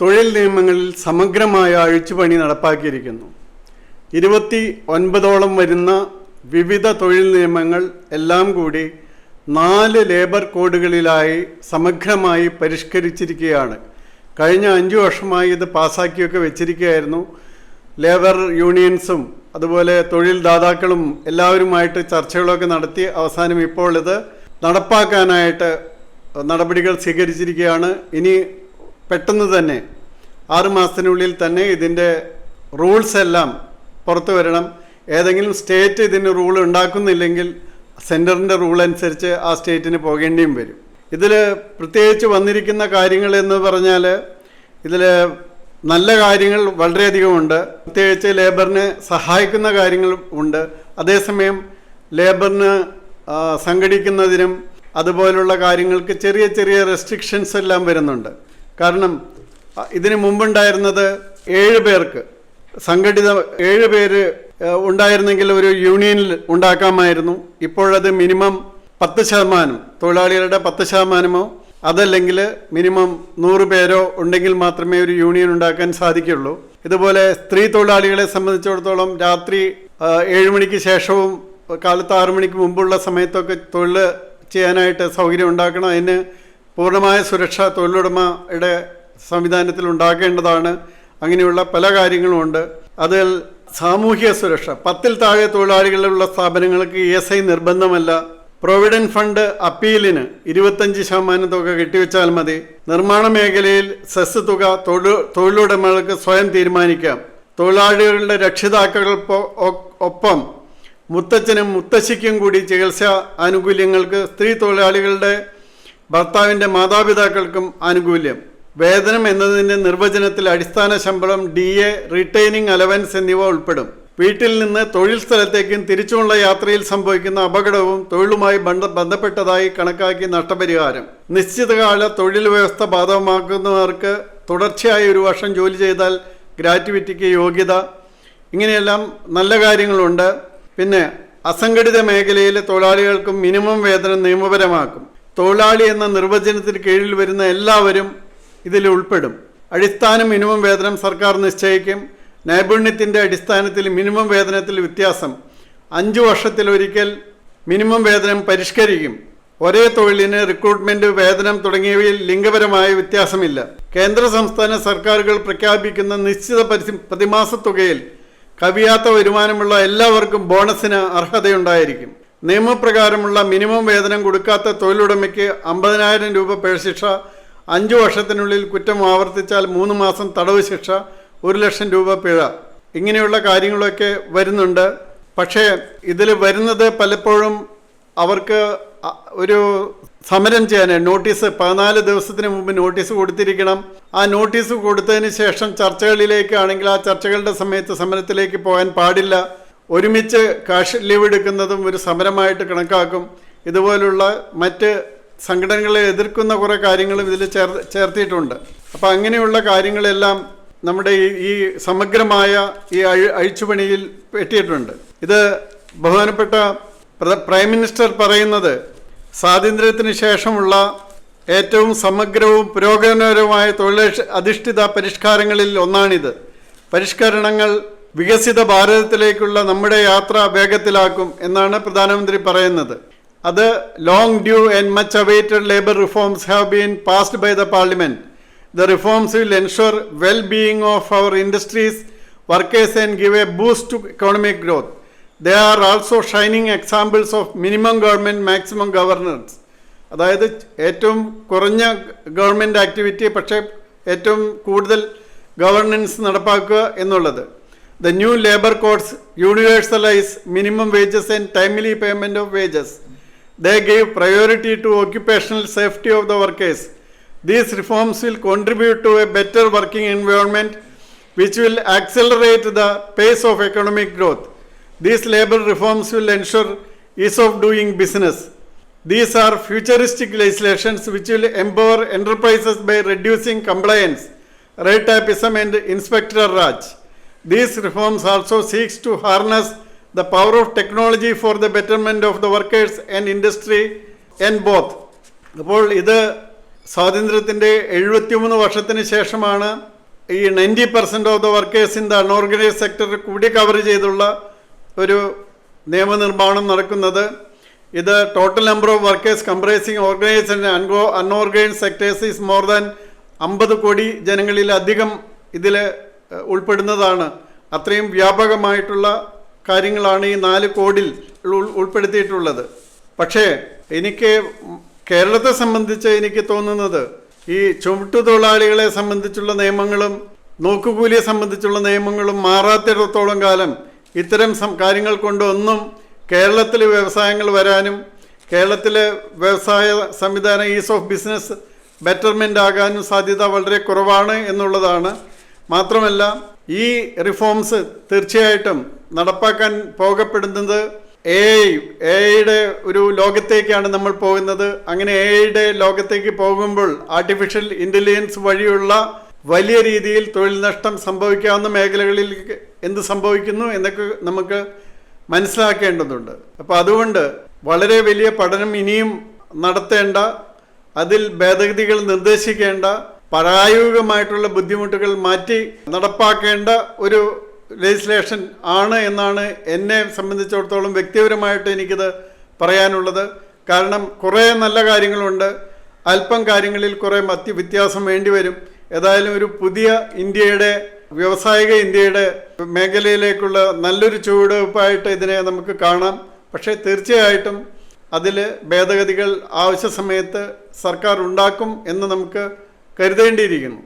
തൊഴിൽ നിയമങ്ങളിൽ സമഗ്രമായ അഴിച്ചുപണി നടപ്പാക്കിയിരിക്കുന്നു. ഇരുപത്തി ഒൻപതോളം വരുന്ന വിവിധ തൊഴിൽ നിയമങ്ങൾ എല്ലാം കൂടി നാല് ലേബർ കോഡുകളിലായി സമഗ്രമായി പരിഷ്കരിച്ചിരിക്കുകയാണ്. കഴിഞ്ഞ അഞ്ചു വർഷമായി ഇത് പാസ്സാക്കിയൊക്കെ വെച്ചിരിക്കുകയായിരുന്നു. ലേബർ യൂണിയൻസും അതുപോലെ തൊഴിൽ ദാതാക്കളും എല്ലാവരുമായിട്ട് ചർച്ചകളൊക്കെ നടത്തി അവസാനം ഇപ്പോൾ ഇത് നടപ്പാക്കാനായിട്ട് നടപടികൾ സ്വീകരിച്ചിരിക്കുകയാണ്. ഇനി പെട്ടെന്ന് തന്നെ ആറുമാസത്തിനുള്ളിൽ തന്നെ ഇതിന്റെ റൂൾസ് എല്ലാം പുറത്തു വരണം. ഏതെങ്കിലും സ്റ്റേറ്റ് ഇതിന് റൂൾ ഉണ്ടാക്കുന്നില്ലെങ്കിൽ സെന്ററിന്റെ റൂൾ അനുസരിച്ച് ആ സ്റ്റേറ്റിന് പോകേണ്ടിയും വരും. ഇതിൽ പ്രത്യേകിച്ച് വന്നിരിക്കുന്ന കാര്യങ്ങൾ എന്ന് പറഞ്ഞാൽ ഇതിൽ നല്ല കാര്യങ്ങൾ വളരെയധികമുണ്ട് പ്രത്യേകിച്ച് ലേബറിനെ സഹായിക്കുന്ന കാര്യങ്ങൾ ഉണ്ട്. അതേസമയം ലേബറിന് സംഘടിക്കുന്നതിനും അതുപോലുള്ള കാര്യങ്ങൾക്ക് ചെറിയ ചെറിയ റെസ്ട്രിക്ഷൻസ് എല്ലാം വരുന്നുണ്ട്. കാരണം ഇതിനു മുമ്പുണ്ടായിരുന്നത് ഏഴ് പേർക്ക്. സംഘടിത ഏഴ് പേര് ഉണ്ടായിരുന്നെങ്കിൽ ഒരു യൂണിയനിൽ ഉണ്ടാക്കാമായിരുന്നു. ഇപ്പോഴത് മിനിമം പത്ത് ശതമാനം. തൊഴിലാളികളുടെ പത്ത് ശതമാനമോ അതല്ലെങ്കിൽ മിനിമം നൂറ് പേരോ ഉണ്ടെങ്കിൽ മാത്രമേ ഒരു യൂണിയൻ ഉണ്ടാക്കാൻ സാധിക്കുള്ളൂ. ഇതുപോലെ സ്ത്രീ തൊഴിലാളികളെ സംബന്ധിച്ചിടത്തോളം രാത്രി ഏഴ് മണിക്ക് ശേഷവും കാലത്ത് ആറു മണിക്ക് മുമ്പുള്ള സമയത്തൊക്കെ തൊഴിൽ ചെയ്യാനായിട്ട് സൗകര്യം ഉണ്ടാക്കണം. അതിന് പൂർണമായ സുരക്ഷ തൊഴിലുടമയുടെ സംവിധാനത്തിൽ ഉണ്ടാക്കേണ്ടതാണ് അങ്ങനെയുള്ള പല കാര്യങ്ങളുമുണ്ട്. അതിൽ സാമൂഹിക സുരക്ഷ പത്തിൽ താഴെ തൊഴിലാളികളുള്ള സ്ഥാപനങ്ങൾക്ക് ഇ എസ് ഐ നിർബന്ധമല്ല. പ്രൊവിഡന്റ് ഫണ്ട് അപ്പീലിന് ഇരുപത്തഞ്ച് ശതമാനം തുക കെട്ടിവെച്ചാൽ മതി. നിർമ്മാണ മേഖലയിൽ സെസ് തുക തൊഴിലുടമകൾക്ക് സ്വയം തീരുമാനിക്കാം. തൊഴിലാളികളുടെ രക്ഷിതാക്കൾ ഒപ്പം മുത്തച്ഛനും മുത്തശ്ശിക്കും കൂടി ചികിത്സാ ആനുകൂല്യങ്ങൾക്ക് സ്ത്രീ തൊഴിലാളികളുടെ ഭർത്താവിന്റെ മാതാപിതാക്കൾക്കും ആനുകൂല്യം. വേതനം എന്നതിന്റെ നിർവചനത്തിൽ അടിസ്ഥാന ശമ്പളം ഡി എ റിട്ടൈനിങ് അലവൻസ് എന്നിവ ഉൾപ്പെടും. വീട്ടിൽ നിന്ന് തൊഴിൽ സ്ഥലത്തേക്കും തിരിച്ചുമുള്ള യാത്രയിൽ സംഭവിക്കുന്ന അപകടവും തൊഴിലുമായി ബന്ധ ബന്ധപ്പെട്ടതായി കണക്കാക്കി നഷ്ടപരിഹാരം. നിശ്ചിതകാല തൊഴിൽ വ്യവസ്ഥ ബാധകമാക്കുന്നവർക്ക് തുടർച്ചയായി ഒരു വർഷം ജോലി ചെയ്താൽ ഗ്രാറ്റുവിറ്റിക്ക് യോഗ്യത. ഇങ്ങനെയെല്ലാം നല്ല കാര്യങ്ങളുണ്ട്. പിന്നെ അസംഘടിത മേഖലയിലെ തൊഴിലാളികൾക്കും മിനിമം വേതനം നിയമപരമാക്കും. തൊഴിലാളി എന്ന നിർവചനത്തിന് കീഴിൽ വരുന്ന എല്ലാവരും ഇതിൽ ഉൾപ്പെടും. അടിസ്ഥാന മിനിമം വേതനം സർക്കാർ നിശ്ചയിക്കും. നൈപുണ്യത്തിന്റെ അടിസ്ഥാനത്തിൽ മിനിമം വേതനത്തിൽ വ്യത്യാസം. അഞ്ചു വർഷത്തിലൊരിക്കൽ മിനിമം വേതനം പരിഷ്കരിക്കും. ഒരേ തൊഴിലിന് റിക്രൂട്ട്മെന്റ് വേതനം തുടങ്ങിയവയിൽ ലിംഗപരമായ വ്യത്യാസമില്ല. കേന്ദ്ര സംസ്ഥാന സർക്കാരുകൾ പ്രഖ്യാപിക്കുന്ന നിശ്ചിത പരിസി- പ്രതിമാസ തുകയിൽ കവിയാത്ത വരുമാനമുള്ള എല്ലാവർക്കും ബോണസിന് അർഹതയുണ്ടായിരിക്കും. നിയമപ്രകാരമുള്ള മിനിമം വേതനം കൊടുക്കാത്ത തൊഴിലുടമയ്ക്ക് അമ്പതിനായിരം രൂപ പേഴ്ശിക്ഷ ശിക്ഷ അഞ്ചു വർഷത്തിനുള്ളിൽ കുറ്റം ആവർത്തിച്ചാൽ മൂന്ന് മാസം തടവ് ശിക്ഷ ഒരു ലക്ഷം രൂപ പിഴ. ഇങ്ങനെയുള്ള കാര്യങ്ങളൊക്കെ വരുന്നുണ്ട്. പക്ഷേ ഇതിൽ വരുന്നത് പലപ്പോഴും അവർക്ക് ഒരു സമരം ചെയ്യാൻ നോട്ടീസ് പതിനാല് ദിവസത്തിന് മുമ്പ് നോട്ടീസ് കൊടുത്തിരിക്കണം. ആ നോട്ടീസ് കൊടുത്തതിന് ശേഷം ചർച്ചകളിലേക്കാണെങ്കിൽ ആ ചർച്ചകളുടെ സമയത്ത് സമരത്തിലേക്ക് പോകാൻ പാടില്ല. ഒരുമിച്ച് കാഷ് ലീവ് എടുക്കുന്നതും ഒരു സമരമായിട്ട് കണക്കാക്കും. ഇതുപോലുള്ള മറ്റ് സംഘടനകളെ എതിർക്കുന്ന കുറേ കാര്യങ്ങളും ഇതിൽ ചേർ ചേർത്തിയിട്ടുണ്ട് അപ്പോൾ അങ്ങനെയുള്ള കാര്യങ്ങളെല്ലാം നമ്മുടെ ഈ ഈ സമഗ്രമായ ഈ അഴി അഴിച്ചുപണിയിൽ എത്തിയിട്ടുണ്ട് ഇത് ബഹുമാനപ്പെട്ട പ്ര- മിനിസ്റ്റർ പറയുന്നത് സ്വാതന്ത്ര്യത്തിന് ശേഷമുള്ള ഏറ്റവും സമഗ്രവും പുരോഗമനപരവുമായ തൊഴിൽ അധിഷ്ഠിത പരിഷ്കാരങ്ങളിൽ ഒന്നാണിത്. പരിഷ്കരണങ്ങൾ വികസിത ഭാരതത്തിലേക്കുള്ള നമ്മുടെ യാത്ര വേഗത്തിലാക്കും എന്നാണ് പ്രധാനമന്ത്രി പറയുന്നത്. അത് long due and much awaited labour reforms have been passed by the parliament the reforms will ensure well being of our industries workers and give a boost to economic growth they are also shining examples of minimum government maximum governance അതായത് ഏറ്റവും കുറഞ്ഞ government activity പക്ഷേ ഏറ്റവും കൂടുതൽ governance നടപ്പാക്കുക എന്നുള്ളത്. The new labor codes universalize minimum wages and timely payment of wages. They give priority to occupational safety of the workers. These reforms will contribute to a better working environment which will accelerate the pace of economic growth. These labor reforms will ensure ease of doing business. These are futuristic legislations which will empower enterprises by reducing compliance, red tapism and inspector raj. These reforms also seeks to harness the power of technology for the betterment of the workers and industry and both. അപ്പോൾ ഇത് സ്വാതന്ത്ര്യത്തിന്റെ എഴുപത്തിമൂന്ന് വർഷത്തിന് ശേഷമാണ് ഈ ninety percent of the workers in the unorganised sector കൂടി cover ചെയ്തുള്ള ഒരു നിയമനിർമ്മാണം നടക്കുന്നത് ഇത് total number of workers comprising organised and അൺഗോ unorganised sectors is more than അമ്പത് കോടി ജനങ്ങളിലധികം ഇതിൽ ഉൾപ്പെടുന്നതാണ്. അത്രയും വ്യാപകമായിട്ടുള്ള കാര്യങ്ങളാണ് ഈ നാല് കോഡിൽ ഉൾപ്പെടുത്തിയിട്ടുള്ളത്. പക്ഷേ എനിക്ക് കേരളത്തെ സംബന്ധിച്ച് എനിക്ക് തോന്നുന്നത് ഈ ചുമട്ടുതൊഴിലാളികളെ സംബന്ധിച്ചുള്ള നിയമങ്ങളും നോക്കുകൂലിയെ സംബന്ധിച്ചുള്ള നിയമങ്ങളും മാറാത്തിടത്തോളം കാലം ഇത്തരം കാര്യങ്ങൾ കൊണ്ടൊന്നും കേരളത്തിൽ വ്യവസായങ്ങൾ വരാനും കേരളത്തിലെ വ്യവസായ സംവിധാനം ഈസ് ഓഫ് ബിസിനസ് ബെറ്റർമെന്റ് ആകാനും സാധ്യത വളരെ കുറവാണ് എന്നുള്ളതാണ് മാത്രമല്ല ഈ റിഫോംസ് തീർച്ചയായിട്ടും നടപ്പാക്കാൻ പോകപ്പെടുന്നത് എ ഐ എ ഐയുടെ ഒരു ലോകത്തേക്കാണ് നമ്മൾ പോകുന്നത്. അങ്ങനെ എ ഐയുടെ ലോകത്തേക്ക് പോകുമ്പോൾ ആർട്ടിഫിഷ്യൽ ഇന്റലിജൻസ് വഴിയുള്ള വലിയ രീതിയിൽ തൊഴിൽ നഷ്ടം സംഭവിക്കാവുന്ന മേഖലകളിൽ എന്ത് സംഭവിക്കുന്നു എന്നൊക്കെ നമുക്ക് മനസ്സിലാക്കേണ്ടതുണ്ട്. അപ്പോൾ അതുകൊണ്ട് വളരെ വലിയ പഠനം ഇനിയും നടത്തേണ്ട അതിൽ ഭേദഗതികൾ നിർദ്ദേശിക്കേണ്ട പ്രായോഗികമായിട്ടുള്ള ബുദ്ധിമുട്ടുകൾ മാറ്റി നടപ്പാക്കേണ്ട ഒരു ലെജിസ്ലേഷൻ ആണ് എന്നാണ് എന്നെ സംബന്ധിച്ചിടത്തോളം വ്യക്തിപരമായിട്ട് എനിക്കിത് പറയാനുള്ളത്. കാരണം കുറേ നല്ല കാര്യങ്ങളുണ്ട്. അല്പം കാര്യങ്ങളിൽ കുറേ മധ്യ വ്യത്യാസം വേണ്ടിവരും ഏതായാലും ഒരു പുതിയ ഇന്ത്യയുടെ വ്യവസായിക ഇന്ത്യയുടെ മേഖലയിലേക്കുള്ള നല്ലൊരു ചുവടുവയ്പ്പായിട്ട് ഇതിനെ നമുക്ക് കാണാം. പക്ഷേ തീർച്ചയായിട്ടും അതിൽ ഭേദഗതികൾ ആവശ്യ സമയത്ത് സർക്കാർ ഉണ്ടാക്കും എന്ന് നമുക്ക് കരുതേണ്ടിയിരിക്കുന്നു.